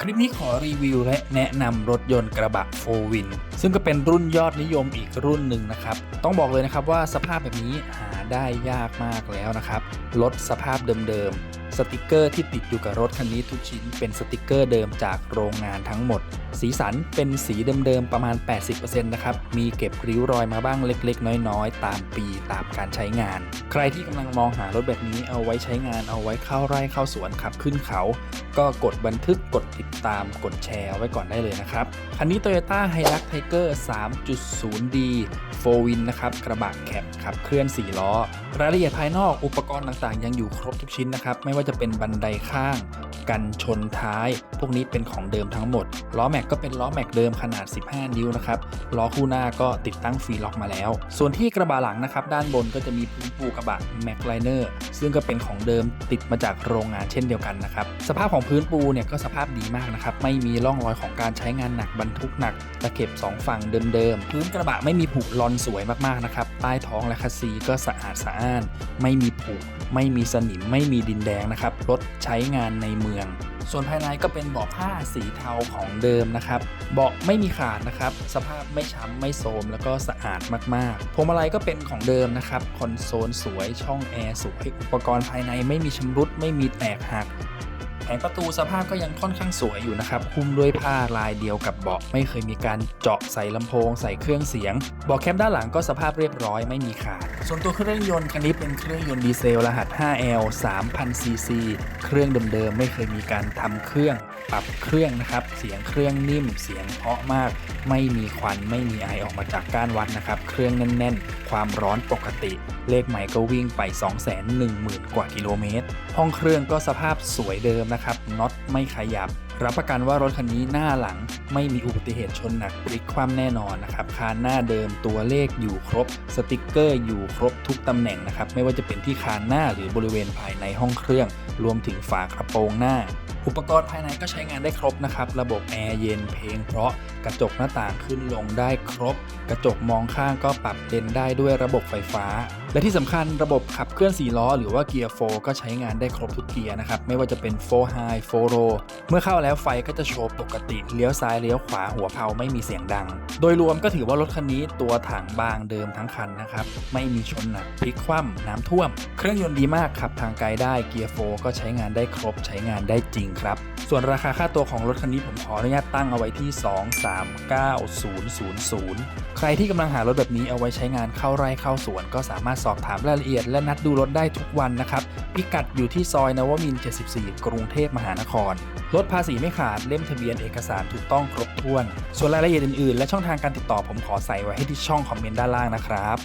คลิปนี้ขอรีวิวและแนะนำรถยนต์กระบะโฟวินซึ่งก็เป็นรุ่นยอดนิยมอีกรุ่นหนึ่งนะครับ ต้องบอกเลยนะครับว่าสภาพแบบนี้หาได้ยากมากแล้วนะครับ รถสภาพเดิมๆ สติกเกอร์ที่ติดอยู่กับรถคันนี้ทุกชิ้นเป็นสติกเกอร์เดิมจากโรงงานทั้งหมด สีสันเป็นสีเดิมๆประมาณ 80%นะครับ มีเก็บริ้วรอยมาบ้างเล็กๆ น้อยๆ ตามปีตามการใช้งาน ใครที่กำลังมองหารถแบบนี้เอาไว้ใช้งานเอาไว้เข้าไร่เข้าสวนขับขึ้นเขา ก็กดบันทึกกดติดตามกดแชร์ไว้ก่อนได้เลยนะครับ คันนี้ Toyota Hilux Tiger 3.0D 4 Win นะครับกระบะแคปขับเคลื่อน 4 ล้อ รายละเอียดภายนอกอุปกรณ์ต่างๆ ยังอยู่ครบทุกชิ้นนะครับไม่ว่าจะเป็นบันไดข้าง กันชนท้าย พวกนี้เป็นของเดิมทั้งหมด ล้อแม็กก็เป็นล้อแม็กเดิมขนาด 15 นิ้วนะครับ ล้อคู่หน้าก็ติดตั้งฟรีล็อกมาแล้ว ส่วนที่กระบะหลังนะครับ ด้านบนก็จะมีพื้นปูกระบะแม็กไลเนอร์ซึ่งก็เป็นของเดิมติดมาจากโรงงานเช่นเดียวกันนะครับ สภาพของพื้นปูเนี่ยก็สภาพดีมากนะครับ ไม่มีร่องรอยของการใช้งานหนักบรรทุกหนัก ตะเข็บสองฝั่งเดิมๆ พื้นกระบะไม่มีผุลอนสวยมากๆนะครับ ใต้ท้องและคัสซีก็สะอาดสะอ้าน ไม่มีผุไม่มีสนิมไม่มีดินแดงนะครับรถใช้งานในเมือง ส่วนภายในก็เป็นเบาะผ้าสีเทาของเดิมนะครับเบาะไม่มีขาดนะครับ สภาพไม่ช้ำไม่โทรมแล้วก็สะอาดมากๆพวงมาลัยก็เป็นของเดิมนะครับคอนโซลสวยช่องแอร์สวยอุปกรณ์ภายในไม่มีชำรุดไม่มีแตกหัก แผงประตูสภาพก็ยังค่อนข้างสวยอยู่นะครับหุ้มด้วยผ้าลายเดียวกับเบาะ ไม่เคยมีการเจาะใส่ลำโพงใส่เครื่องเสียง เบาะแคปด้านหลังก็สภาพเรียบร้อยไม่มีขาด ส่วนตัวเครื่องยนต์คันนี้เป็นเครื่องยนต์ดีเซลรหัส 5L 3000 cc เครื่องเดิมๆไม่เคยมีการทำเครื่องปรับเครื่องนะครับ เสียงเครื่องนิ่ม เสียงเพาะมาก ไม่มีควัน ไม่มีไอออกมาจากก้านวัดนะครับ เครื่องแน่นๆ ความร้อนปกติ เลขใหม่ก็วิ่งไป 210,000 กว่ากิโลเมตร ห้องเครื่องก็สภาพสวยเดิมนะครับน็อตไม่ขยับ รับประกันว่ารถคันนี้หน้าหลังไม่มีอุบัติเหตุชนหนักพลิกคว่ำแน่นอนนะครับคานหน้าเดิมตัวเลขอยู่ครบ สติกเกอร์อยู่ครบทุกตำแหน่งนะครับไม่ว่าจะเป็นที่คานหน้าหรือบริเวณภายในห้องเครื่อง รวมถึงฝากระโปรงหน้า อุปกรณ์ภายในก็ใช้งานได้ครบนะครับ ระบบแอร์เย็นเพลงเพราะกระจกหน้าต่างขึ้นลงได้ครบ กระจกมองข้างก็ปรับเลนได้ด้วยระบบไฟฟ้า และที่สำคัญระบบขับเคลื่อน 4 ล้อ หรือว่าเกียร์4ก็ใช้งานได้ครบทุกเกียร์นะครับ ไม่ว่าจะเป็น4 High 4 Low เมื่อเข้าแล้วไฟก็จะโชว์ปกติเลี้ยวซ้ายเลี้ยวขวาหัวเพาไม่มีเสียงดัง โดยรวมก็ถือว่ารถคันนี้ตัวถังบางเดิมทั้งคันนะครับ ไม่มีชนหนักพลิกคว่ำน้ำท่วม เครื่องยนต์ดีมากขับทางไกลได้เกียร์4ก็ใช้งานได้ครบใช้งานได้จริงครับส่วนราคาค่าตัวของรถคันนี้ผมขออนุญาตตั้งเอาไว้ที่ 239,000 รที่กำลังหารถแบบนี้เอาไว้ใช้งานเข้าไร่เข้าสวน ก็สามารถสอบถามรายละเอียดและนัดดูรถได้ทุกวันนะครับ พิกัดอยู่ที่ซอยนวมิน 74 กรุงเทพมหานคร ลดภาษีไม่ขาดเล่มทะเบียนเอกสารถูกต้องครบถ้วน ส่วนรายละเอียดอื่นๆ และช่องทางการติดต่อผมขอใส่ไว้ให้ที่ช่องคอมเมนต์ด้านล่างนะครับ